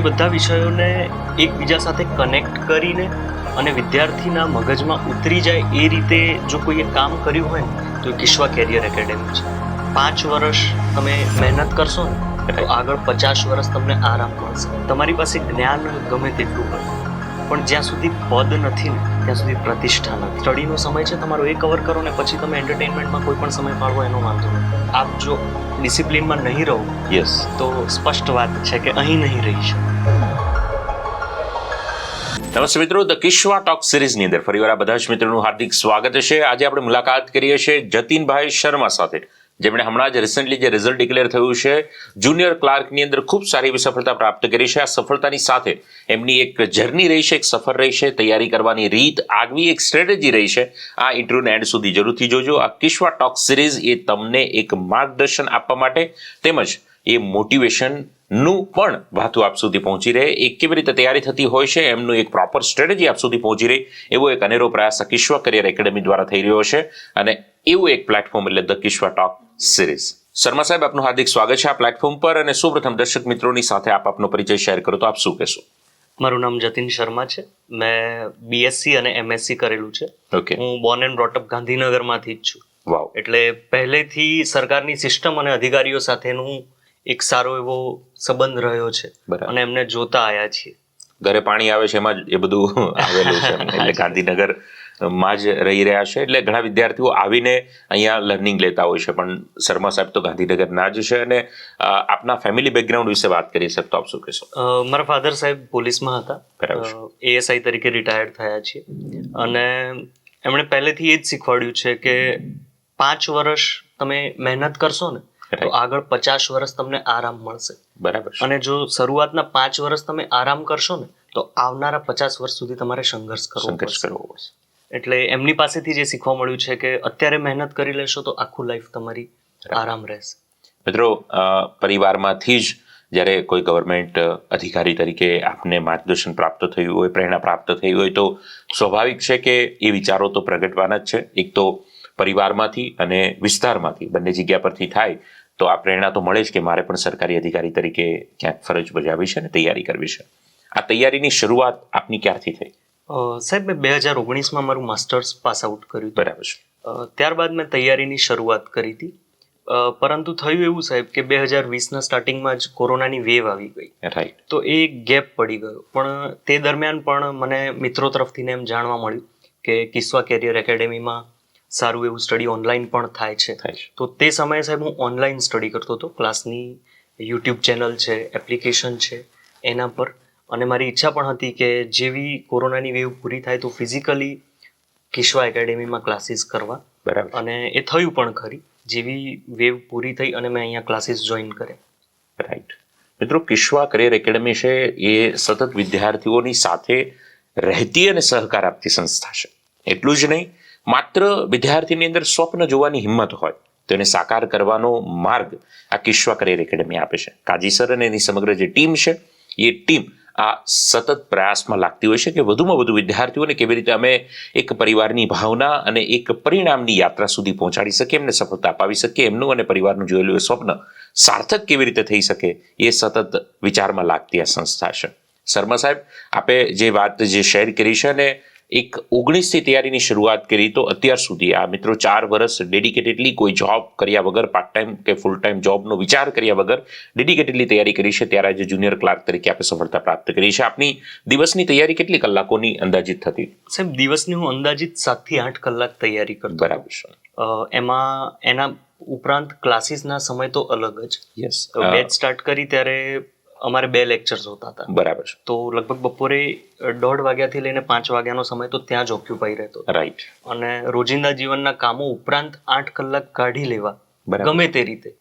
એ બધા વિષયોને એકબીજા સાથે કનેક્ટ કરીને અને વિદ્યાર્થીના મગજમાં ઉતરી જાય એ રીતે જો કોઈએ કામ કર્યું હોય ને તો એ કિશ્વા કેરિયર એકેડેમી છે. પાંચ વર્ષ તમે મહેનત કરશો ને તો આગળ પચાસ વર્ષ તમને આરામ મળશે. તમારી પાસે જ્ઞાન ગમે તેટલું હોય. પણ જ્યાં સુધી પદ નથી ને ત્યાં સુધી પ્રતિષ્ઠા નથી. સ્ટડીનો સમય છે તમારો એ કવર કરો ને પછી તમે એન્ટરટેનમેન્ટમાં કોઈ પણ સમય પાડવો એનો વાંધો નથી આપ જો ડિસિપ્લિનમાં નહીં રહો યસ તો સ્પષ્ટ વાત છે કે અહીં નહીં રહી શકો. નમસ્તે મિત્રો ધ કિશ્વા ટોક સિરીઝની અંદર ફરીવાર બધા જ મિત્રોનું હાર્દિક સ્વાગત છે. આજે આપણે મુલાકાત કરીએ છીએ જતીનભાઈ શર્મા સાથે, જેમણે હમણાં જ રિસન્ટલી જે રિઝલ્ટ ડિક્લેર થયું છે જુનિયર ક્લાર્કની અંદર ખૂબ સારી એવી સફળતા પ્રાપ્ત કરી છે. આ સફળતાની સાથે એમની એક જર્ની રહી છે, એક સફર રહી છે, તૈયારી કરવાની રીત, આગવી એક સ્ટ્રેટેજી રહી છે. આ ઇન્ટરવ્યુના એન્ડ સુધી જરૂરથી જોજો. આ કિશ્વા ટોક સિરીઝ એ તમને એક માર્ગદર્શન આપવા માટે તેમજ એ મોટિવેશન નું પણ વાતું આપ સુધી પહોંચી રહે. એ કેવી રીતે તૈયારી થતી હોય છે એમનું એક પ્રોપર સ્ટ્રેટેજી આપ સુધી પહોંચી રહે એવો એક અનેરો પ્રયાસ કિશ્વ કરિયર એકેડેમી દ્વારા થઈ રહ્યો છે અને એવું એક પ્લેટફોર્મ એટલે the Kishva talk series Sharma સાહેબ આપનું હાર્દિક સ્વાગત છે આ પ્લેટફોર્મ પર અને સૌપ્રથમ દર્શક મિત્રોની સાથે આપ આપનો પરિચય શેર કરો તો આપ શું કહેશો? મારું નામ જતીન શર્મા છે. મેં બીએસસી અને એમએસસી કરેલું છે. ઓકે હું બોર્ન એન્ડ બ્રોટઅપ ગાંધીનગરમાંથી જ છું. વાવ એટલે પહેલેથી સરકારની સિસ્ટમ અને અધિકારીઓ સાથેનું એક સારો એવો સંબંધ રહ્યો છે. અને એમને જોતા આવ્યા છીએ. ઘરે પાણી આવે છે એમાં જ એ બધું આવેલું છે. એટલે ગાંધીનગરમાં જ રહી રહ્યા છે. એટલે ઘણા વિદ્યાર્થીઓ આવીને અહીંયા લર્નિંગ લેતા હોય છે. પણ શર્મા સાહેબ તો ગાંધીનગરના જ છે. અને આપના ફેમિલી બેકગ્રાઉન્ડ વિશે વાત કરી શકતો આપ શું કહેશો? મારા ફાધર સાહેબ પોલીસમાં હતા. એએસઆઈ તરીકે રિટાયર્ડ થયા છે અને એમણે પહેલેથી એ જ શીખવાડ્યું છે કે પાંચ વર્ષ તમે મહેનત કરશો ને તો આગળ પચાસ વર્ષ તમને આરામ મળશે. બરાબર અને જો શરૂઆતના પાંચ વર્ષ તમે આરામ કરશો ને તો આવનારા પચાસ વર્ષ સુધી તમારે સંઘર્ષ કરવો સંઘર્ષ કરવો પડશે. એટલે એમની પાસેથી જે શીખવા મળ્યું છે કે અત્યારે મહેનત કરી લેશો તો આખું લાઈફ તમારી આરામ રહેશે. મિત્રો પરિવારમાંથી જ જ્યારે કોઈ ગવર્મેન્ટ અધિકારી તરીકે આપને માર્ગદર્શન પ્રાપ્ત થયું હોય પ્રેરણા પ્રાપ્ત થઈ હોય તો સ્વાભાવિક છે કે એ વિચારો તો પ્રગટવાના જ છે. એક તો પરિવારમાંથી અને વિસ્તારમાંથી બંને જગ્યા પરથી થાય તો આ પ્રેરણા તો મળે જ કે મારે પણ સરકારી અધિકારી તરીકે ક્યાંક ફરજ બજાવી છે અને તૈયારી કરવી છે. આ તૈયારીની શરૂઆત આપની ક્યારથી થઈ? સાહેબ મેં બે હજાર ઓગણીસમાં મારું માસ્ટર્સ પાસ આઉટ કર્યું બરાબર છે. ત્યારબાદ મેં તૈયારીની શરૂઆત કરી હતી. પરંતુ થયું એવું સાહેબ કે બે હજાર વીસના સ્ટાર્ટિંગમાં જ કોરોનાની વેવ આવી ગઈ. રાઈટ તો એ ગેપ પડી ગયો. પણ તે દરમિયાન પણ મને મિત્રો તરફથી ને એમ જાણવા મળ્યું કે કિસ્વા કેરિયર એકેડેમીમાં સારું એવું સ્ટડી ઓનલાઈન પણ થાય છે. થાય છે. તો તે સમયે સાહેબ હું ઓનલાઈન સ્ટડી કરતો હતો. ક્લાસની યુટ્યુબ ચેનલ છે એપ્લિકેશન છે એના પર. અને મારી ઈચ્છા પણ હતી કે જેવી કોરોનાની વેવ પૂરી થાય તો ફિઝિકલી કિશ્વા એકેડેમીમાં ક્લાસીસ કરવા. બરાબર. અને એ થયું પણ ખરી. જેવી વેવ પૂરી થઈ અને મેં અહીંયા ક્લાસીસ જોઈન કર્યા. રાઈટ મિત્રો કિશ્વા કરિયર એકેડમી છે એ સતત વિદ્યાર્થીઓની સાથે રહેતી અને સહકાર આપતી સંસ્થા છે. એટલું જ નહીં માત્ર વિદ્યાર્થીની અંદર સ્વપ્ન જોવાની હિંમત હોય તો એને સાકાર કરવાનો માર્ગ આ કિશ્વા કરિયર એકેડમી આપે છે. કાજી સર અને એની સમગ્ર જે ટીમ છે, એ ટીમ આ સતત પ્રયાસમાં લાગતી હોય છે કે વધુમાં વધુ વિદ્યાર્થીઓને કેવી રીતે અમે એક પરિવારની ભાવના અને એક પરિણામની યાત્રા સુધી પહોંચાડી શકીએ, એમને સફળતા અપાવી શકીએ, એમનું અને પરિવારનું જોયેલું સ્વપ્ન સાર્થક કેવી રીતે થઈ શકે એ સતત વિચારમાં લાગતી આ સંસ્થા છે. શર્મા સાહેબ, આપે જે વાત જે શેર કરી છે અને એક ઓગણીસથી તૈયારીની શરૂઆત કરી તો અત્યાર સુધી આ મિત્રો ચાર વર્ષ ડેડિકેટેડલી કોઈ જોબ કર્યા વગર પાર્ટ ટાઈમ કે ફૂલ ટાઈમ જોબનો વિચાર કર્યા વગર ડેડિકેટેડલી તૈયારી કરી છે. ત્યારે આજે જુનિયર ક્લાર્ક તરીકે આપણે સફળતા પ્રાપ્ત કરી છે. આપની દિવસની તૈયારી કેટલી કલાકોની અંદાજિત થતી? સાહેબ દિવસની હું અંદાજિત સાતથી આઠ કલાક તૈયારી કરતો બરાબર છે. એમાં એના ઉપરાંત ક્લાસીસના સમય તો અલગ જ. યસ બેચ સ્ટાર્ટ કરી ત્યારે અમારે બે લેક્ચર્સ હોતા હતા. બરાબર છે. તો લગભગ બપોરે દોઢ વાગ્યાથી લઈને પાંચ વાગ્યાનો સમય તો ત્યાં જ ઓક્યુપાઈ રહેતો રાઈટ અને રોજિંદા જીવનના કામો ઉપરાંત આઠ કલાક કાઢી લેવા ગમે તે રીતે.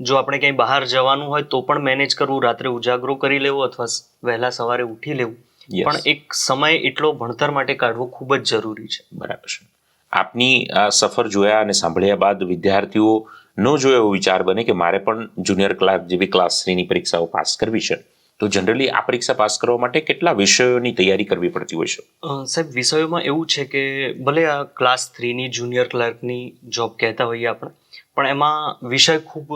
જો આપણે ક્યાંય બહાર જવાનું હોય તો પણ મેનેજ કરવું રાત્રે ઉજાગરો કરી લેવો અથવા વહેલા સવારે ઉઠી લેવું. પણ એક સમય એટલો ભણતર માટે કાઢવો ખૂબ જ જરૂરી છે. બરાબર છે. આપની આ સફર જોયા અને સાંભળ્યા બાદ વિદ્યાર્થીઓ નો જો એવો વિચાર બને કે મારે પણ જુનિયર ક્લાસ જેવી ક્લાસ થ્રીની પરીક્ષાઓ પાસ કરવી છે. તો જનરલી આ પરીક્ષા પાસ કરવા માટે કેટલા વિષયોની તૈયારી કરવી પડતી હોય છે? સાહેબ વિષયોમાં એવું છે કે ભલે આ ક્લાસ થ્રીની જુનિયર ક્લાર્કની જોબ કહેતા હોઈએ આપણે પણ એમાં વિષય ખૂબ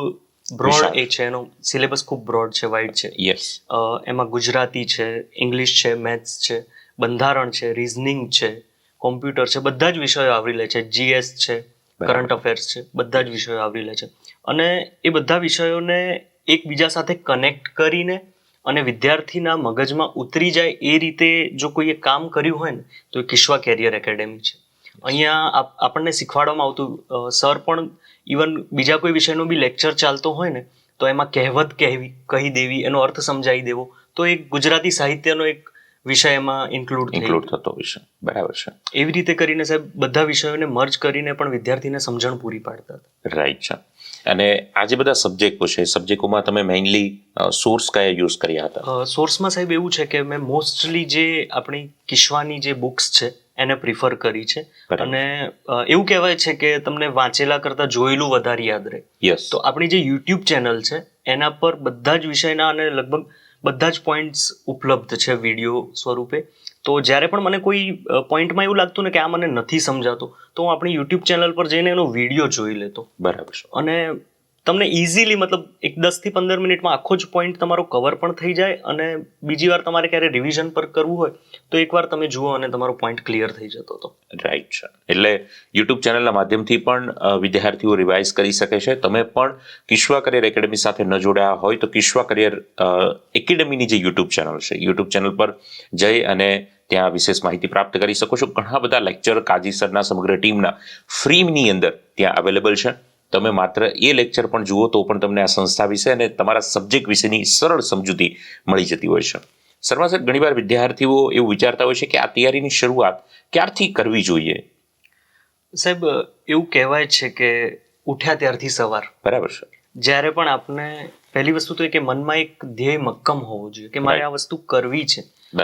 બ્રોડ એ છે એનો સિલેબસ ખૂબ બ્રોડ છે વાઇડ છે. યસ એમાં ગુજરાતી છે ઇંગ્લિશ છે મેથ્સ છે બંધારણ છે રિઝનિંગ છે કોમ્પ્યુટર છે બધા જ વિષયો આવરી લે છે જીએસ છે. કરંટ અફેર્સ છે, બધા જ વિષયો આવરી લે છે. અને એ બધા વિષયોને એકબીજા સાથે કનેક્ટ કરીને અને વિદ્યાર્થીના મગજમાં ઉતરી જાય એ રીતે જો કોઈએ કામ કર્યું હોય ને, તો એ કિશ્વા કેરિયર એકેડેમી છે. અહીંયા આપ- આપણને શીખવાડવામાં આવતું સર પણ ઇવન બીજા કોઈ વિષયનો બી લેક્ચર ચાલતો હોય ને, તો એમાં કહેવત કહેવી, કહી દેવી, એનો અર્થ સમજાવી દેવો, તો એક ગુજરાતી સાહિત્યનો એક વિષય એમાં ઇન્ક્લુડ ઇન્ક્લુડ થતો વિષય. બરાબર છે. એવી રીતે કરીને સાહેબ બધા વિષયોને મર્જ કરીને પણ વિદ્યાર્થીને સમજણ પૂરી પાડતા હતા. રાઈટ છે. અને આ જે બધા સબ્જેક્ટો છે સબ્જેક્ટોમાં તમે મેઇનલી સોર્સ કયા યુઝ કર્યા હતા? સોર્સમાં સાહેબ એવું છે કે મેં મોસ્ટલી જે આપણી કિશ્વાની જે બુક્સ છે એને પ્રિફર કરી છે. અને એવું કહેવાય છે કે તમને વાંચેલા કરતાં જોયેલું વધારે યાદ રહે. યસ તો આપણી જે યુટ્યુબ ચેનલ છે એના પર બધા જ વિષયના અને લગભગ બધા જ પોઈન્ટ્સ ઉપલબ્ધ છે વીડિયો સ્વરૂપે. તો જ્યારે પણ મને કોઈ પોઈન્ટમાં એવું લાગતું ને કે આ મને નથી સમજાતું તો હું આપણી યુટ્યુબ ચેનલ પર જઈને એનો વીડિયો જોઈ લેતો. બરાબર. અને તમને ઇઝીલી મતલબ એક દસથી પંદર મિનિટમાં આખો જ પોઈન્ટ તમારો કવર પણ થઈ જાય અને બીજી વાર તમારે ક્યારે રિવિઝન પર કરવું હોય તો એકવાર તમે જુઓ અને તમારો પોઈન્ટ ક્લિયર થઈ જતો હતો. રાઈટ છે એટલે યુટ્યુબ ચેનલના માધ્યમથી પણ વિદ્યાર્થીઓ રિવાઇઝ કરી શકે છે. તમે પણ કિશ્વા કરિયર એકેડમી સાથે ન જોડાયા હોય તો કિશ્વા કરિયર એકેડમીની જે યુટ્યુબ ચેનલ છે યુટ્યુબ ચેનલ પર જઈ અને ત્યાં વિશેષ માહિતી પ્રાપ્ત કરી શકો છો. ઘણા બધા લેક્ચર કાજી સરના સમગ્ર ટીમના ફ્રીની અંદર ત્યાં અવેલેબલ છે. તમે માત્ર એ લેક્ચર પણ જુઓ તો પણ તમને આ સંસ્થા વિશે અને તમારા સબ્જેક્ટ વિશેની સરળ સમજૂતી મળી જતી હોય છે. શર્મા સાહેબ ઘણીવાર વિદ્યાર્થીઓ એવું વિચારતા હોય છે કે આ તૈયારીની શરૂઆત ક્યારથી કરવી જોઈએ? સાહેબ એવું કહેવાય છે કે ઉઠ્યા ત્યારથી સવાર. બરાબર છે જ્યારે પણ આપને પહેલી વસ્તુ તો એ કે મનમાં એક ધ્યેય મક્કમ હોવો જોઈએ કે મારે આ વસ્તુ કરવી છે.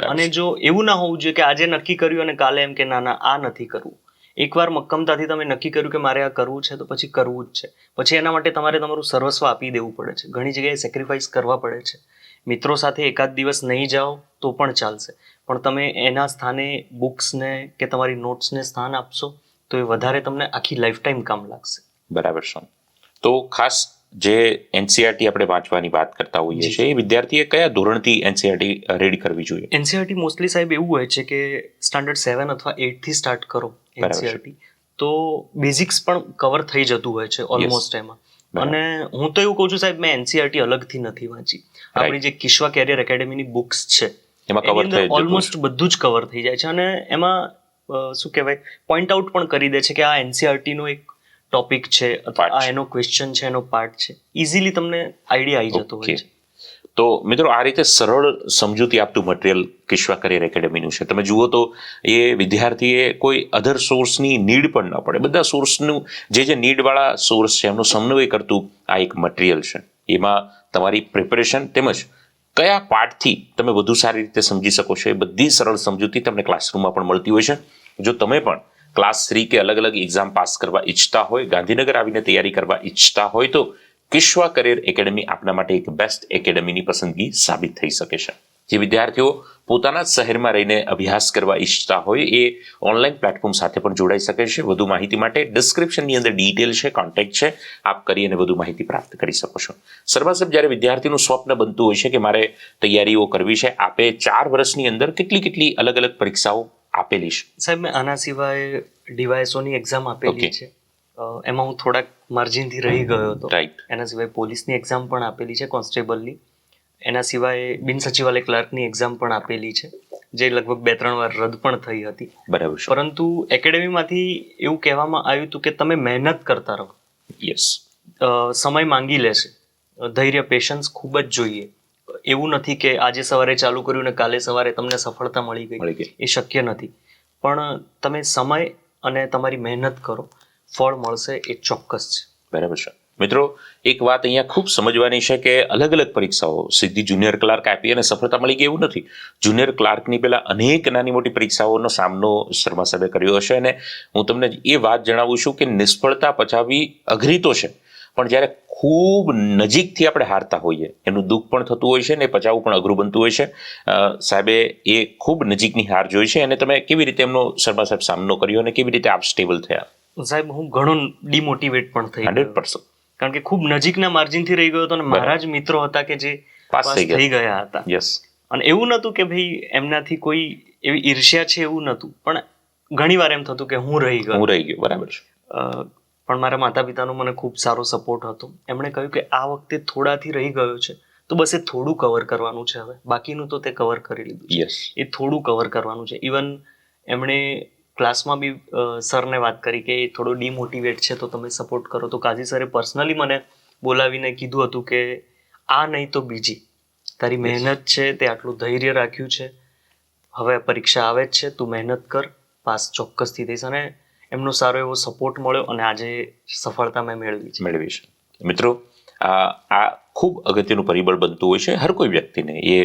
અને જો એવું ના હોવું જોઈએ કે આજે નક્કી કર્યું અને કાલે એમ કે ના ના આ નથી કરવું. એકવાર મક્કમતાથી તમે નક્કી કર્યું કે મારે આ કરવું છે તો પછી કરવું જ છે. પછી એના માટે તમારે તમારું સર્વસ્વ આપી દેવું પડે છે. ઘણી જગ્યાએ સેક્રિફાઈસ કરવા પડે છે. મિત્રો સાથે એકાદ દિવસ નહીં જાઓ તો પણ ચાલશે. પણ તમે એના સ્થાને બુક્સને કે તમારી નોટ્સને સ્થાન આપશો તો એ વધારે તમને આખી લાઈફ ટાઈમ કામ લાગશે. બરાબર છે તો ખાસ જે એનસીઆરટી આપણે વાંચવાની વાત કરતા હોઈએ છીએ એ વિદ્યાર્થીએ કયા ધોરણથી એનસીઆરટી રેડી કરવી જોઈએ? એનસીઆરટી મોસ્ટલી સાહેબ એવું હોય છે કે સ્ટાન્ડર્ડ સેવન અથવા એટથી સ્ટાર્ટ કરો. એનસીઆરટી તો બેઝિક્સ પણ કવર થઈ જતું હોય છે ઓલમોસ્ટ એમાં. અને હું તો એવું કહું છું સાહેબ મેં એનસીઆરટી અલગથી નથી વાંચી. આપણી જે કિશ્વા કેરિયર એકેડેમીની બુક્સ છે એમાં કવર થઈ ઓલમોસ્ટ બધું જ કવર થઈ જાય છે. અને એમાં શું કહેવાય પોઈન્ટ આઉટ પણ કરી દે છે કે આ એનસીઆરટી નો એક ટોપિક છે અથવા આ એનો ક્વેશ્ચન છે એનો પાર્ટ છે. ઇઝીલી તમને આઈડિયા આવી જતો હોય છે. તો મિત્રો આ રીતે સરળ સમજૂતી આપતું મટીરિયલ કિશ્વા કરિયર એકેડેમીનું છે. તમે જુઓ તો એ વિદ્યાર્થીએ કોઈ અધર સોર્સની નીડ પણ ન પડે. બધા સોર્સનું જે જે નીડવાળા સોર્સ છે, એમનો સમન્વય કરતું આ એક મટીરિયલ છે. એમાં તમારી પ્રિપેરેશન તેમજ કયા પાર્ટથી તમે વધુ સારી રીતે સમજી શકો છો એ બધી સરળ સમજૂતી તમને ક્લાસરૂમમાં પણ મળતી હોય છે. જો તમે પણ ક્લાસ થ્રી કે અલગ અલગ એક્ઝામ પાસ કરવા ઈચ્છતા હોય, ગાંધીનગર આવીને તૈયારી કરવા ઈચ્છતા હોય તો કિશ્વા કરિયર એકેડમી આપના માટે એક બેસ્ટ એકેડમીની પસંદગી સાબિત થઈ શકે છે. જે વિદ્યાર્થીઓ પોતાના જ શહેરમાં રહીને અભ્યાસ કરવા ઈચ્છતા હોય એ ઓનલાઈન પ્લેટફોર્મ સાથે પણ જોડાઈ શકે છે. વધુ માહિતી માટે ડિસ્ક્રિપ્શનની અંદર ડિટેલ છે કોન્ટેક્ટ છે. આપ કરી અને વધુ માહિતી પ્રાપ્ત કરી શકો છો. સર્વા જ્યારે વિદ્યાર્થીનું સ્વપ્ન બનતું હોય છે કે મારે તૈયારીઓ કરવી છે આપે ચાર વર્ષની અંદર કેટલી કેટલી અલગ અલગ પરીક્ષાઓ આપેલી છે? સાહેબ મેં આના સિવાય ડિવાઇસોની એક્ઝામ આપેલી છે. એમાં હું થોડાક માર્જિનથી રહી ગયો હતો. રાઈટ એના સિવાય પોલીસની એક્ઝામ પણ આપેલી છે કોન્સ્ટેબલની. એના સિવાય બિન સચિવાલય ક્લાર્કની એક્ઝામ પણ આપેલી છે જે લગભગ બે ત્રણ વાર રદ પણ થઈ હતી. બરાબર પરંતુ એકેડેમીમાંથી એવું કહેવામાં આવ્યું હતું કે તમે મહેનત કરતા રહો. યસ સમય માંગી લેશે. ધૈર્ય પેશન્સ ખૂબ જ જોઈએ. એવું નથી કે આજે સવારે ચાલુ કર્યું ને કાલે સવારે તમને સફળતા મળી ગઈ. મળી ગઈ. એ શક્ય નથી. પણ તમે સમય અને તમારી મહેનત કરો. ફળ મળશે એ ચોક્કસ છે. બરાબર છે. મિત્રો, એક વાત અહીંયા ખૂબ સમજવાની છે કે અલગ અલગ પરીક્ષાઓ સીધી જુનિયર ક્લાર્ક આપી અને સફળતા મળી ગઈ એવું નથી. જુનિયર ક્લાર્કની પહેલા અનેક નાની મોટી પરીક્ષાઓનો સામનો શર્મા સાહેબે કર્યો હશે અને હું તમને એ વાત જણાવું છું કે નિષ્ફળતા પચાવવી અઘરી તો છે, પણ જ્યારે ખૂબ નજીકથી આપણે હારતા હોઈએ, એનું દુઃખ પણ થતું હોય છે ને પચાવવું પણ અઘરું બનતું હોય છે. સાહેબે એ ખૂબ નજીકની હાર જોઈ છે અને તમે કેવી રીતે એમનો શર્મા સાહેબ સામનો કર્યો અને કેવી રીતે આપ સ્ટેબલ થયા? સાહેબ હું ઘણો ડિમોટિવેટ પણ થઈ હંડ્રેડ પર્સન્ટ. કારણ કે ખૂબ નજીકના માર્જિનથી રહી ગયો હતો અને મારા જ મિત્રો હતા કે જે પાસ થઈ ગયા. હતા. યસ અને એવું નહોતું કે ભાઈ એમનાથી કોઈ એવી ઈર્ષ્યા છે એવું નહોતું. પણ ઘણી વાર એમ થતું કે હું રહી ગયો. હું રહી ગયો બરાબર છે. પણ મારા માતા પિતાનો મને ખૂબ સારો સપોર્ટ હતો. એમણે કહ્યું કે આ વખતે થોડાથી રહી ગયો છે તો બસ એ થોડું કવર કરવાનું છે હવે. બાકીનું તો તે કવર કરી લીધું યસ એ થોડું કવર કરવાનું છે. ઇવન એમણે ક્લાસમાં બી સરને વાત કરી કે એ થોડો ડિમોટિવેટ છે તો તમે સપોર્ટ કરો. તો કાઝી સરે પર્સનલી મને બોલાવીને કીધું હતું કે આ નહીં તો બીજી. તારી મહેનત છે તે આટલું ધૈર્ય રાખ્યું છે. હવે પરીક્ષા આવે જ છે તું મહેનત કર પાસ ચોક્કસથી થઈશ અને એમનો સારો એવો સપોર્ટ મળ્યો અને આજે સફળતા મેં મેળવી છે. મેળવી છે. મિત્રો આ આ ખૂબ અગત્યનું પરિબળ બનતું હોય છે હર કોઈ વ્યક્તિને. એ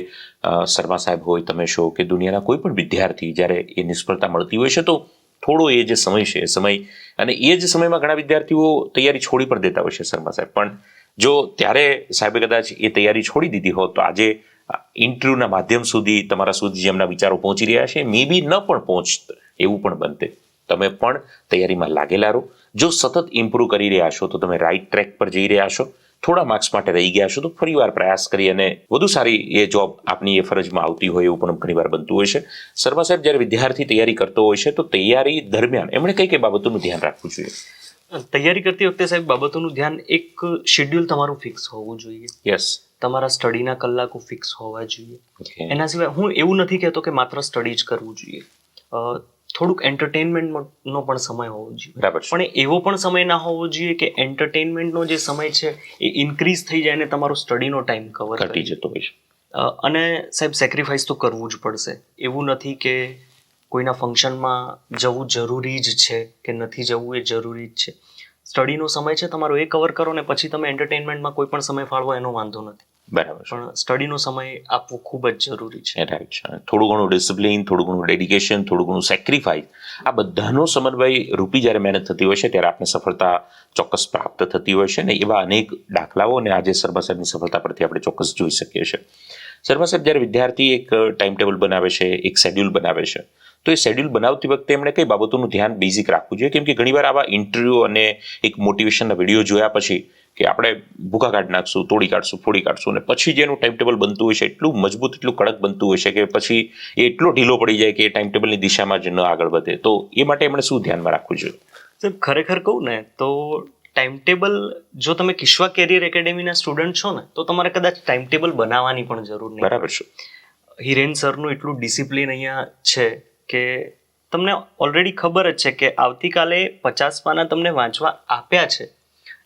શર્મા સાહેબ હોય, તમે છો કે દુનિયાના કોઈ પણ વિદ્યાર્થી જ્યારે એ નિષ્ફળતા મળતી હોય છે તો થોડો એ જે સમય છે, એ સમય અને એ જ સમયમાં ઘણા વિદ્યાર્થીઓ તૈયારી છોડી પણ દેતા હોય છે શર્મા સાહેબ. પણ જો ત્યારે સાહેબે કદાચ એ તૈયારી છોડી દીધી હોત તો આજે ઇન્ટરવ્યૂના માધ્યમ સુધી તમારા સુધી જે એમના વિચારો પહોંચી રહ્યા છે, મે બી ન પણ પહોંચત એવું પણ બનતે. તમે પણ તૈયારીમાં લાગેલા રહો. જો સતત ઇમ્પ્રૂવ કરી રહ્યા છો તો તમે રાઈટ ટ્રેક પર જઈ રહ્યા છો. થોડા માર્ક્સ માટે રહી ગયા છો તો ફરીવાર પ્રયાસ કરી અને વધુ સારી એ જોબ આપની એ ફરજમાં આવતી હોય એવું પણ ઘણીવાર બનતું હોય છે. શર્મા સાહેબ જ્યારે વિદ્યાર્થી તૈયારી કરતો હોય છે તો તૈયારી દરમિયાન એમણે કઈ કઈ બાબતોનું ધ્યાન રાખવું જોઈએ? તૈયારી કરતી વખતે સાહેબ બાબતોનું ધ્યાન એક શેડ્યુલ તમારું ફિક્સ હોવું જોઈએ. યસ તમારા સ્ટડીના કલાકો ફિક્સ હોવા જોઈએ. એના સિવાય હું એવું નથી કહેતો કે માત્ર સ્ટડી જ કરવું જોઈએ. થોડુંક એન્ટરટેનમેન્ટનો પણ સમય હોવો જોઈએ. બરાબર પણ એવો પણ સમય ના હોવો જોઈએ કે એન્ટરટેનમેન્ટનો જે સમય છે એ ઇન્ક્રીઝ થઈ જાય અને તમારો સ્ટડીનો ટાઈમ કવર ઘટી જતો હોય છે. અને સાહેબ સેક્રિફાઈસ તો કરવું જ પડશે. એવું નથી કે કોઈના ફંક્શનમાં જવું જરૂરી જ છે કે નથી જવું એ જરૂરી જ છે. સ્ટડીનો સમય છે તમારો એ કવર કરો ને પછી તમે એન્ટરટેનમેન્ટમાં કોઈ પણ સમય ફાળવો એનો વાંધો નથી. બરાબર પણ સ્ટડીનો સમય આપવો ખૂબ જ જરૂરી છે. રાઈટ છે. થોડું ઘણું ડિસિપ્લિન થોડું ઘણું ડેડિકેશન થોડું ઘણું સેક્રિફાઈસ આ બધાનો સમન્વય રૂપી જ્યારે મહેનત થતી હોય છે ત્યારે આપણે સફળતા ચોક્કસ પ્રાપ્ત થતી હોય છે ને એવા અનેક દાખલાઓ અને આજે શર્મા સાહેબની સફળતા પરથી આપણે ચોક્કસ જોઈ શકીએ છીએ. શર્મા સાહેબ જ્યારે વિદ્યાર્થી એક ટાઈમ ટેબલ બનાવે છે એક શેડ્યુલ બનાવે છે તો એ શેડ્યુલ બનાવતી વખતે એમણે કઈ બાબતોનું ધ્યાન બેઝિક રાખવું જોઈએ? કેમ કે ઘણીવાર આવા ઇન્ટરવ્યૂ અને એક મોટિવેશનના વીડિયો જોયા પછી કે આપણે ભૂખા કાઢી નાખશું તોડી કાઢશું ફોડી કાઢશું અને પછી જેનું ટાઈમ ટેબલ બનતું હોય છે એટલું મજબૂત એટલું કડક બનતું હોય છે કે પછી એ એટલો ઢીલો પડી જાય કે એ ટાઈમ ટેબલની દિશામાં જ ન આગળ વધે. તો એ માટે એમણે શું ધ્યાનમાં રાખવું જોઈએ? સાહેબ ખરેખર કહું ને તો ટાઈમ ટેબલ જો તમે કિશ્વા કેરિયર એકેડેમીના સ્ટુડન્ટ છો ને તો તમારે કદાચ ટાઈમ ટેબલ બનાવવાની પણ જરૂર નહીં. બરાબર છે. હિરેન સરનું એટલું ડિસિપ્લિન અહીંયા છે કે તમને ઓલરેડી ખબર જ છે કે આવતીકાલે પચાસ પાના તમને વાંચવા આપ્યા છે.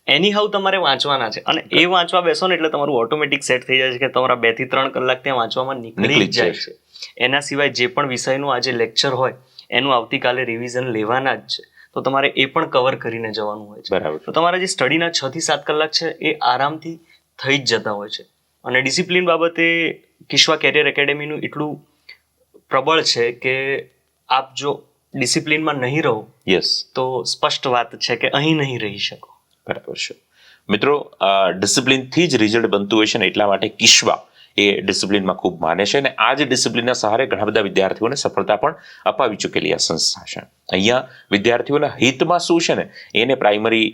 એની હાઉ તમારે વાંચવાના છે. અને એ વાંચવા બેસો ને એટલે તમારું ઓટોમેટિક સેટ થઈ જાય છે કે તમારા બેથી ત્રણ કલાક ત્યાં વાંચવામાં નીકળી જાય છે. એના સિવાય જે પણ વિષયનું આજે લેક્ચર હોય એનું આવતીકાલે રિવિઝન લેવાના જ છે. તો તમારે એ પણ કવર કરીને જવાનું હોય છે. બરાબર. તો તમારા જે સ્ટડીના છ થી સાત કલાક છે એ આરામથી થઈ જ જતા હોય છે. અને ડિસિપ્લિન બાબતે કિશ્વા કેરિયર એકેડેમીનું એટલું પ્રબળ છે કે આપ જો ડિસિપ્લિનમાં નહીં રહો યસ તો સ્પષ્ટ વાત છે કે અહીં નહીં રહી શકો. બરાબર છે. મિત્રો ડિસિપ્લિનથી જ રિઝલ્ટ બનતું હોય છે ને એટલા માટે કિશ્વા એ ડિસિપ્લિનમાં ખૂબ માને છે અને આ જ ડિસિપ્લિનના સહારે ઘણા બધા વિદ્યાર્થીઓને સફળતા પણ અપાવી ચૂકેલી આ સંસ્થા છે. અહીંયા વિદ્યાર્થીઓના હિતમાં શું છે ને એને પ્રાઇમરી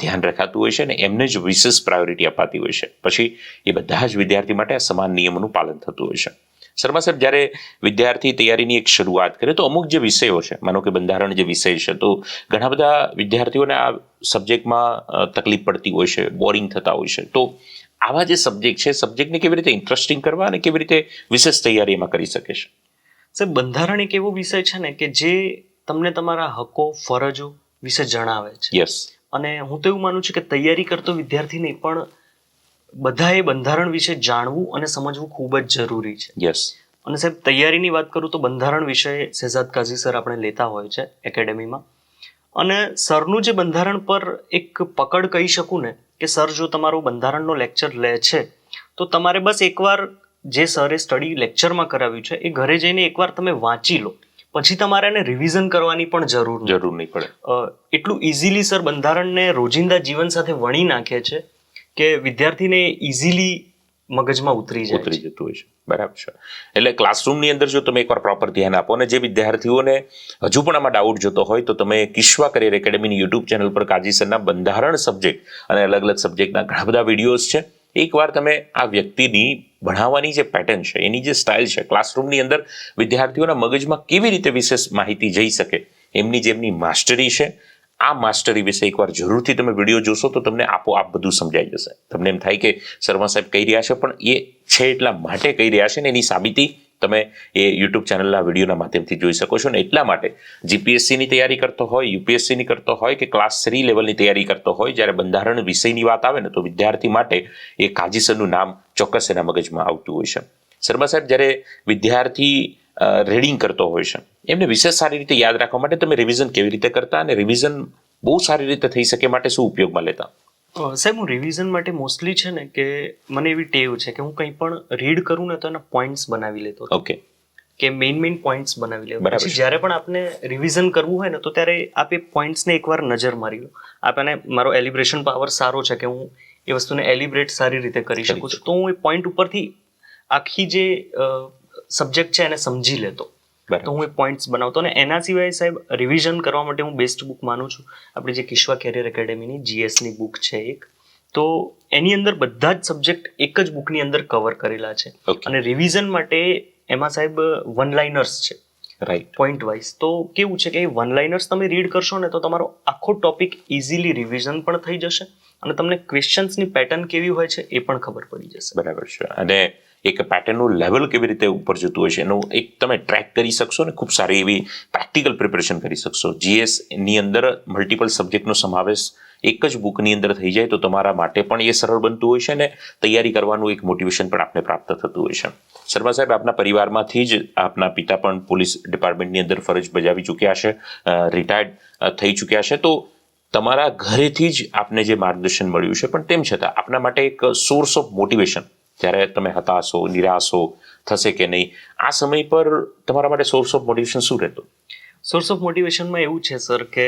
ધ્યાન રખાતું હોય છે ને એમને જ વિશેષ પ્રાયોરિટી અપાતી હોય છે. પછી એ બધા જ વિદ્યાર્થી માટે સમાન નિયમોનું પાલન થતું હોય છે. શર્મા સાહેબ જ્યારે વિદ્યાર્થી તૈયારીની એક શરૂઆત કરે તો અમુક જે વિષયો છે માનો કે બંધારણ જે વિષય છે તો ઘણા બધા વિદ્યાર્થીઓને આ સબ્જેક્ટમાં તકલીફ પડતી હોય છે બોરિંગ થતા હોય છે. તો આવા જે સબ્જેક્ટ છે સબ્જેક્ટને કેવી રીતે ઇન્ટરેસ્ટિંગ કરવા અને કેવી રીતે વિશેષ તૈયારી એમાં કરી શકે છે? સાહેબ બંધારણ એક એવો વિષય છે ને કે જે તમને તમારા હકો ફરજો વિશે જણાવે છે. યસ અને હું તો એવું માનું છું કે તૈયારી કરતો વિદ્યાર્થીને પણ બધાએ બંધારણ વિશે જાણવું અને સમજવું ખૂબ જ જરૂરી છે. યસ અને સાહેબ તૈયારીની વાત કરું તો બંધારણ વિષય શહેજાદ કાઝી સર આપણે લેતા હોય છે એકેડેમીમાં. અને સરનું જે બંધારણ પર એક પકડ કહી શકું ને કે સર જો તમારો બંધારણનો લેક્ચર લે છે તો તમારે બસ એકવાર જે સરે સ્ટડી લેક્ચરમાં કરાવ્યું છે એ ઘરે જઈને એકવાર તમે વાંચી લો. પછી તમારે એને રિવિઝન કરવાની પણ જરૂર જરૂર નહીં પડે. એટલું ઇઝીલી સર બંધારણને રોજિંદા જીવન સાથે વણી નાખે છે કે વિદ્યાર્થીને ઇઝીલી મગજમાં ઉતરી જાય ઉતરી જતું હોય છે. બરાબર છે. એટલે ક્લાસરૂમની અંદર જો તમે એકવાર પ્રોપર ધ્યાન આપો અને જે વિદ્યાર્થીઓને હજુ પણ આમાં ડાઉટ જોતો હોય, તો તમે કિશ્વા કરિયર એકેડેમીની યુટ્યુબ ચેનલ પર કાજી સરના બંધારણ સબ્જેક્ટ અને અલગ અલગ સબ્જેક્ટના ઘણા બધા વિડીયોઝ છે. એકવાર તમે આ વ્યક્તિની ભણાવવાની જે પેટર્ન છે, એની જે સ્ટાઇલ છે ક્લાસરૂમની અંદર વિદ્યાર્થીઓના મગજમાં કેવી રીતે વિશેષ માહિતી જઈ શકે, એમની જે એમની માસ્ટરી છે આ માસ્ટરી વિશે એકવાર જરૂરથી તમે વીડિયો જોશો તો તમને આપોઆપ બધું સમજાઈ જશે. તમને એમ થાય કે શર્મા સાહેબ કહી રહ્યા છે, પણ એ છે એટલા માટે કહી રહ્યા છે ને એની સાબિતી તમે એ યુટ્યુબ ચેનલના વિડીયોના માધ્યમથી જોઈ શકો છો ને એટલા માટે જીપીએસસીની તૈયારી કરતો હોય, યુપીએસસીની કરતો હોય કે ક્લાસ થ્રી લેવલની તૈયારી કરતો હોય, જ્યારે બંધારણ વિષયની વાત આવે ને તો વિદ્યાર્થી માટે એ કાજીસરનું નામ ચોક્કસ એના મગજમાં આવતું હોય છે. શર્મા સાહેબ, જ્યારે વિદ્યાર્થી રીડિંગ કરતો હોય છે. એમને વિશેષ સારી રીતે યાદ રાખવા માટે તમે રિવિઝન કેવી રીતે કરતા અને રિવિઝન બહુ સારી રીતે થઈ શકે માટે શું ઉપયોગમાં લેતા? સાહેબ હું રિવિઝન માટે મોસ્ટલી છે ને કે મને એવી ટેવ છે કે હું કંઈ પણ રીડ કરું ને તો એના પોઈન્ટ્સ બનાવી લેતો ઓકે કે મેઇન મેઇન પોઈન્ટ્સ બનાવી લેવા. પછી જ્યારે પણ આપને રિવિઝન કરવું હોય ને તો ત્યારે આપ એ પોઈન્ટ્સને એકવાર નજર મારી લો. આપણને મારો એલિબ્રેશન પાવર સારો છે કે હું એ વસ્તુને એલિબ્રેટ સારી રીતે કરી શકું છું. તો હું એ પોઈન્ટ ઉપરથી આખી જે સબ્જેક્ટ છે એને સમજી લેતો. તો હું એ પોઈન્ટ્સ બનાવતો અને એના સિવાય સાહેબ રિવિઝન કરવા માટે હું બેસ્ટ બુક માનું છું. આપણી જે કિશ્વા કેરિયર એકેડેમીની જીએસની બુક છે એક. તો એની અંદર બધા જ સબ્જેક્ટ એક જ બુકની અંદર કવર કરેલા છે. અને રિવિઝન માટે એમાં સાહેબ વન લાઇનર્સ છે. રાઈટ પોઈન્ટ વાઇઝ તો કેવું છે કે એ વન લાઇનર્સ તમે રીડ કરશો ને તો તમારો આખો ટોપિક ઇઝીલી રિવિઝન પણ થઈ જશે અને તમને ક્વેશ્ચન્સની પેટર્ન કેવી હોય છે એ પણ ખબર પડી જશે. બરાબર છે. અને એક પેટર્નનું લેવલ કેવી રીતે ઉપર જતું હોય છે, એનું એક તમે ટ્રેક કરી શકશો ને ખૂબ સારી એવી પ્રેક્ટિકલ પ્રિપેરેશન કરી શકશો. જીએસની અંદર મલ્ટિપલ સબ્જેક્ટનો સમાવેશ એક જ બુકની અંદર થઈ જાય તો તમારા માટે પણ એ સરળ બનતું હોય છે ને તૈયારી કરવાનું એક મોટિવેશન પણ આપને પ્રાપ્ત થતું હોય છે. શર્મા સાહેબ, આપના પરિવારમાંથી જ આપના પિતા પણ પોલીસ ડિપાર્ટમેન્ટની અંદર ફરજ બજાવી ચૂક્યા છે રિટાયર્ડ થઈ ચૂક્યા છે. તો તમારા ઘરેથી જ આપને જે માર્ગદર્શન મળ્યું છે, પણ તેમ છતાં આપના માટે એક સોર્સ ઓફ મોટિવેશન જ્યારે તમે હતાશ હો નિરાશ હો થશે કે નહીં? આ સમય પર તમારા માટે સોર્સ ઓફ મોટિવેશન શું રહેતું? સોર્સ ઓફ મોટિવેશનમાં એવું છે સર કે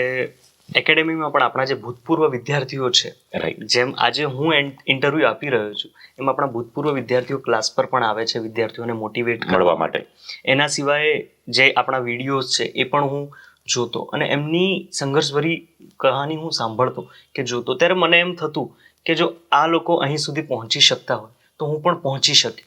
એકેડેમીમાં પણ આપણા જે ભૂતપૂર્વ વિદ્યાર્થીઓ છે રાઈટ જેમ આજે હું ઇન્ટરવ્યૂ આપી રહ્યો છું એમ આપણા ભૂતપૂર્વ વિદ્યાર્થીઓ ક્લાસ પર પણ આવે છે વિદ્યાર્થીઓને મોટિવેટ કરવા માટે. એના સિવાય જે આપણા વિડીયોઝ છે એ પણ હું જોતો અને એમની સંઘર્ષભરી કહાની હું સાંભળતો કે જોતો. ત્યારે મને એમ થતું કે જો આ લોકો અહીં સુધી પહોંચી શકતા હોય તો હું પણ પહોંચી શકે.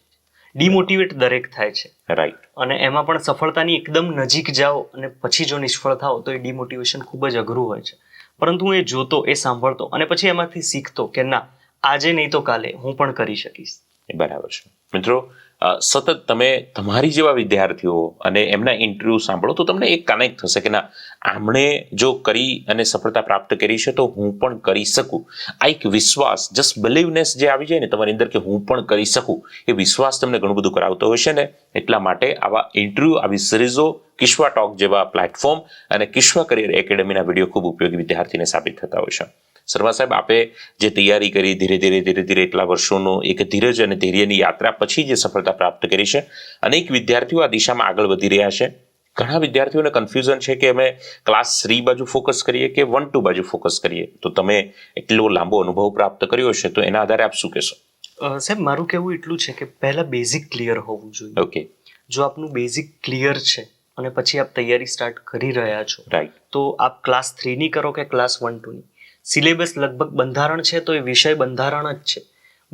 ડિમોટિવેટ દરેક થાય છે. રાઈટ અને એમાં પણ સફળતાની એકદમ નજીક જાઓ અને પછી જો નિષ્ફળ થાઓ તો એ ડિમોટિવેશન ખૂબ જ અઘરું હોય છે. પરંતુ હું એ જોતો એ સાંભળતો અને પછી એમાંથી શીખતો કે ના આજે નહીં તો કાલે હું પણ કરી શકીશ. એ બરાબર છે. મિત્રો સતત તમે તમારી જેવા વિદ્યાર્થીઓ અને એમના ઇન્ટરવ્યુ સાંભળો, તો તમને એક કનેક્ટ થશે કે ના, આમણે જો કરી અને સફળતા પ્રાપ્ત કરી છે તો હું પણ કરી શકું. આ એક વિશ્વાસ જસ્ટ બિલીવનેસ જે આવી જાય ને તમારી અંદર કે હું પણ કરી શકું, એ વિશ્વાસ તમને ઘણું બધું કરાવતો હોય છે ને, એટલા માટે આવા ઇન્ટરવ્યુ આવી સિરીઝો કિશ્વા ટોક જેવા પ્લેટફોર્મ અને કિશ્વા કરિયર એકેડેમીના વીડિયો ખૂબ ઉપયોગી વિદ્યાર્થીને સાબિત થતા હોય છે. શર્મા સાહેબ આપે જે તૈયારી કરી ધીરે ધીરે ધીરે ધીરે એટલા વર્ષોનો એક ધીરજ અને ધૈર્યની યાત્રા પછી જે સફળતા પ્રાપ્ત કરી છે અનેક વિદ્યાર્થીઓ આ દિશામાં આગળ વધી રહ્યા છે. ઘણા વિદ્યાર્થીઓને કન્ફ્યુઝન છે કે અમે ક્લાસ થ્રી બાજુ ફોકસ કરીએ કે વન ટુ બાજુ ફોકસ કરીએ? તો તમે એટલો લાંબો અનુભવ પ્રાપ્ત કર્યો છે તો એના આધારે આપ શું કહેશો? સાહેબ મારું કહેવું એટલું છે કે પહેલા બેઝિક ક્લિયર હોવું જોઈએ. ઓકે જો આપનું બેઝિક ક્લિયર છે અને પછી આપ તૈયારી સ્ટાર્ટ કરી રહ્યા છો રાઈટ તો આપ ક્લાસ થ્રીની કરો કે ક્લાસ વન ટુની સિલેબસ લગભગ બંધારણ છે તો એ વિષય બંધારણ જ છે.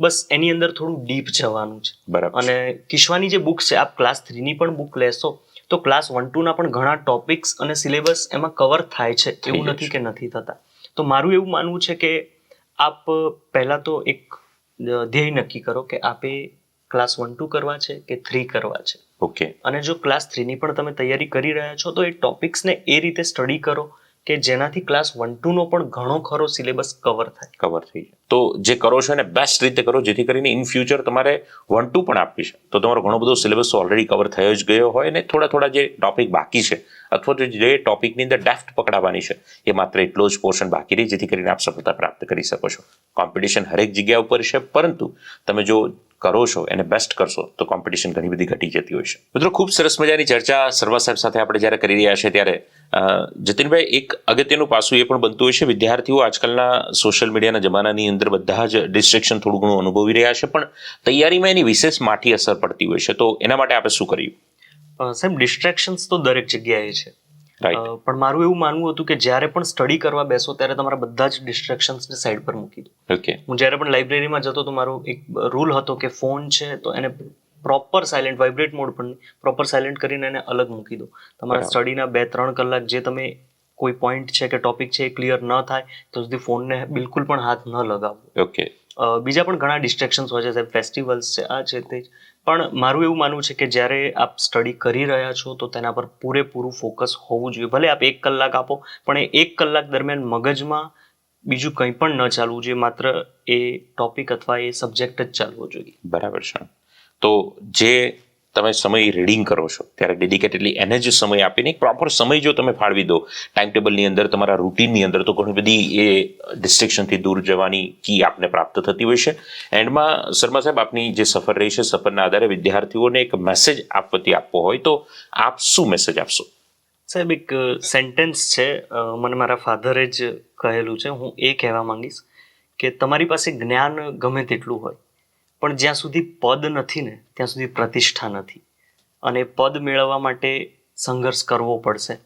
બસ એની અંદર થોડું ડીપ જવાનું છે. બરાબર. અને કિશવાની જે બુક છે આપ ક્લાસ થ્રીની પણ બુક લેશો તો ક્લાસ વન ટુના પણ ઘણા ટોપિક્સ અને સિલેબસ એમાં કવર થાય છે એવું નથી કે નથી થતા. તો મારું એવું માનવું છે કે આપ પહેલાં તો એક ધ્યેય નક્કી કરો કે આપે ક્લાસ વન ટુ કરવા છે કે થ્રી કરવા છે. ઓકે. અને જો ક્લાસ થ્રીની પણ તમે તૈયારી કરી રહ્યા છો તો એ ટોપિક્સને એ રીતે સ્ટડી કરો. કે જેનાથી ક્લાસ વન ટુનો પણ ઘણો ખરો સિલેબસ કવર થાય. કવર થઈ જાય. તો જે કરો છો એને બેસ્ટ રીતે કરો, જેથી કરીને ઇન ફ્યુચર તમારે વન ટુ પણ આપવી છે. તો તમારો ઘણો બધો સિલેબસ ઓલરેડી કવર થયો જ ગયો હોય ને થોડા થોડા જે ટોપિક બાકી છે, અથવા તો જે ટોપિકની અંદર ડેફ્ટ પકડાવવાની છે, એ માત્ર એટલો જ પોર્શન બાકી રહી, જેથી કરીને આપ સફળતા પ્રાપ્ત કરી શકો છો. કોમ્પિટિશન હરેક જગ્યા ઉપર છે, પરંતુ તમે જો કરો છો, એને બેસ્ટ કરશો, તો કોમ્પિટિશન ઘણી બધી ઘટી જતી હોય છે. મિત્રો, ખૂબ સરસ મજાની ચર્ચા સર્વા સાહેબ સાથે આપણે જ્યારે કરી રહ્યા છે, ત્યારે જતીનભાઈ, એક અગત્યનું પાસું એ પણ બનતું હોય છે, વિદ્યાર્થીઓ આજકાલના સોશિયલ મીડિયાના જમાનાની અંદર બધા જ ડિસ્ટ્રેક્શન થોડું ઘણું અનુભવી રહ્યા છે, પણ તૈયારીમાં એની વિશેષ માઠી અસર પડતી હોય છે, તો એના માટે આપણે શું કર્યું? સાહેબ ડિસ્ટ્રેક્શન્સ તો દરેક જગ્યાએ છે. પણ મારું એવું માનવું હતું કે જ્યારે પણ સ્ટડી કરવા બેસો ત્યારે તમારા બધા જ ડિસ્ટ્રેક્શન્સને સાઈડ પર મૂકી દો. ઓકે હું જ્યારે પણ લાઇબ્રેરીમાં જતો તો મારો એક રૂલ હતો કે ફોન છે તો એને પ્રોપર સાયલેન્ટ વાઇબ્રેટ મોડ પર પ્રોપર સાયલેન્ટ કરીને એને અલગ મૂકી દો. તમારા સ્ટડીના બે ત્રણ કલાક જે તમે કોઈ પોઈન્ટ છે કે ટોપિક છે એ ક્લિયર ન થાય તો સુધી ફોનને બિલકુલ પણ હાથ ન લગાવો. ઓકે બીજા પણ ઘણા ડિસ્ટ્રેક્શન્સ હોય છે સાહેબ ફેસ્ટિવલ્સ છે આ છે તે. પણ મારું એવું માનવું છે કે જ્યારે આપ સ્ટડી કરી રહ્યા છો, તો તેના પર પૂરેપૂરું ફોકસ હોવું જોઈએ. ભલે આપ એક કલાક આપો, પણ એ એક કલાક દરમિયાન મગજમાં બીજું કંઈ પણ ન ચાલવું જોઈએ, માત્ર એ ટોપિક અથવા એ સબ્જેક્ટ જ ચાલવો જોઈએ. બરાબર છે. તો જે તમે સમય રીડિંગ કરો છો. ત્યારે ડેડિકેટેડલી એને જ સમય આપીને એક પ્રોપર સમય જો તમે ફાળવી દો ટાઈમ ટેબલની અંદર, તમારા રૂટીનની અંદર, તો ઘણી બધી એ ડિસ્ટ્રિક્શનથી દૂર જવાની કી આપને પ્રાપ્ત થતી હોય છે. એન્ડમાં શર્મા સાહેબ, આપની જે સફર રહી છે, સફરના આધારે વિદ્યાર્થીઓને એક મેસેજ આપવાથી આપવો હોય, તો આપ શું મેસેજ આપશો? સાહેબ, એક સેન્ટેન્સ છે મને મારા ફાધરે જ કહેલું છે. હું એ કહેવા માંગીશ કે તમારી પાસે જ્ઞાન ગમે તેટલું હોય પણ જ્યાં સુધી પદ નથી ને, ત્યાં સુધી પ્રતિષ્ઠા નથી. અને પદ મેળવવા માટે સંઘર્ષ કરવો પડશે.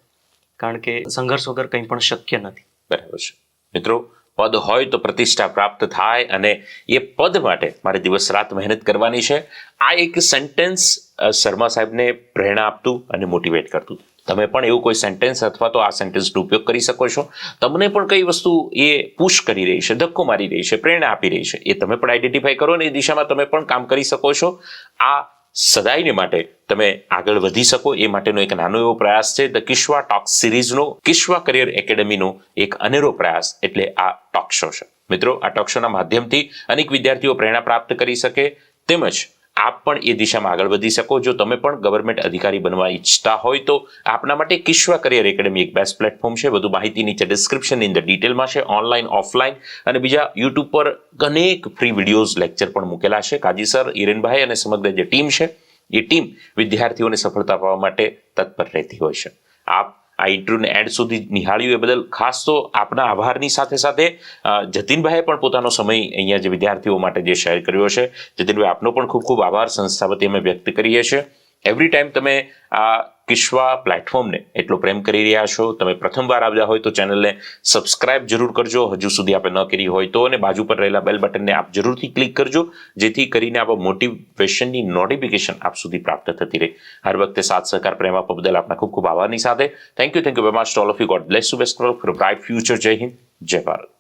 કારણ કે સંઘર્ષ વગર કંઈ પણ શક્ય નથી. બરાબર છે. મિત્રો, પદ હોય તો પ્રતિષ્ઠા પ્રાપ્ત થાય અને એ પદ માટે મારે દિવસ રાત મહેનત કરવાની છે. આ એક સેન્ટેન્સ શર્મા સાહેબને પ્રેરણા આપતું અને મોટિવેટ કરતું. તમે પણ એવું કોઈ સેન્ટેન્સ અથવા તો આ સેન્ટેન્સનો ઉપયોગ કરી શકો છો. તમને પણ કઈ વસ્તુ એ પુશ કરી રહી છે, ધક્કો મારી રહી છે, પ્રેરણા આપી રહી છે, એ તમે પણ આઈડેન્ટિફાઈ કરો અને એ દિશામાં તમે પણ કામ કરી શકો છો. આ સદાયને માટે તમે આગળ વધી શકો, એ માટેનો એક નાનો એવો પ્રયાસ છે. ધ કિશ્વા ટોક સિરીઝનો કિશ્વા કરિયર એકેડમીનો એક અનેરો પ્રયાસ એટલે આ ટોક શો છે. મિત્રો, આ ટોક શોના માધ્યમથી અનેક વિદ્યાર્થીઓ પ્રેરણા પ્રાપ્ત કરી શકે, તેમજ આપ પણ એ દિશામાં આગળ વધી શકો. જો તમે પણ ગવર્મેન્ટ અધિકારી બનવા ઈચ્છતા હોય તો આપના માટે કિશ્વા કરિયર એકેડમી એક બેસ્ટ પ્લેટફોર્મ છે. વધુ માહિતી નીચે ડિસ્ક્રિપ્શનની અંદર ડિટેલમાં છે. ઓનલાઈન ઓફલાઈન અને બીજા યુટ્યુબ પર અનેક ફ્રી વિડીયોઝ લેક્ચર પણ મૂકેલા છે. કાજી સર, હિરેનભાઈ અને સમગ્ર જે ટીમ છે, એ ટીમ વિદ્યાર્થીઓને સફળતા પાવા માટે તત્પર રહેતી હોય છે. આપ આ ઇન્ટરવ્યુને એન્ડ સુધી નિહાળ્યું. એ બદલ ખાસ તો આપના આભારની સાથે સાથે જતીનભાઈએ પણ પોતાનો સમય અહીંયા જે વિદ્યાર્થીઓ માટે જે શેર કર્યો છે, જતીનભાઈ આપનો પણ ખૂબ ખૂબ આભાર. સંસ્થા વતી અમે વ્યક્ત કરીએ છીએ. એવરી ટાઈમ તમે આ કિશ્વા પ્લેટફોર્મને એટલો પ્રેમ કરી રહ્યા છો. તમે પ્રથમવાર આવ્યા હોય તો ચેનલને સબસ્ક્રાઇબ જરૂર કરજો. હજુ સુધી આપણે ન કરી હોય તો અને બાજુ પર રહેલા બેલ બટનને આપ જરૂરથી ક્લિક કરજો, જેથી કરીને આપ મોટિવેશનની નોટિફિકેશન આપ સુધી પ્રાપ્ત થતી રહે. હર વખતે સાથ સહકાર પ્રેમ આપવા બદલ આપના ખૂબ ખૂબ આભારની સાથે. Thank you thank you very much all of you God bless you best for bright future Jai Hind, Jai Bharat.